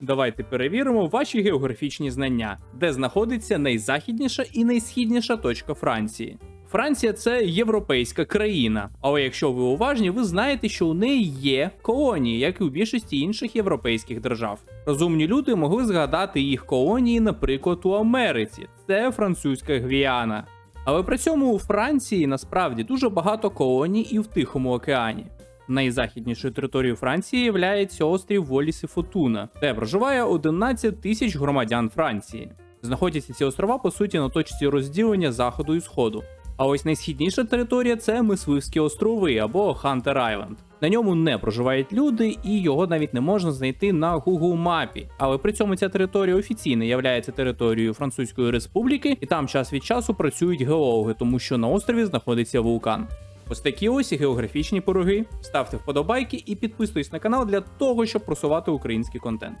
Давайте перевіримо ваші географічні знання, де знаходиться найзахідніша і найсхідніша точка Франції. Франція це європейська країна, але якщо ви уважні, ви знаєте, що у неї є колонії, як і у більшості інших європейських держав. Розумні люди могли згадати їх колонії, наприклад, у Америці. Це французька Гвіана. Але при цьому у Франції насправді дуже багато колоній і в Тихому океані. Найзахіднішою територією Франції є острів Воліс і Фотуна, де проживає 11 тисяч громадян Франції. Знаходяться ці острова по суті на точці розділення заходу і сходу. А ось найсхідніша територія це Мисливські острови або Хантер Айленд. На ньому не проживають люди, і його навіть не можна знайти на Google мапі. Але при цьому ця територія офіційно є територією Французької республіки, і там час від часу працюють геологи, тому що на острові знаходиться вулкан. Ось такі ось і географічні пироги. Ставте вподобайки і підписуйтесь на канал для того, щоб просувати український контент.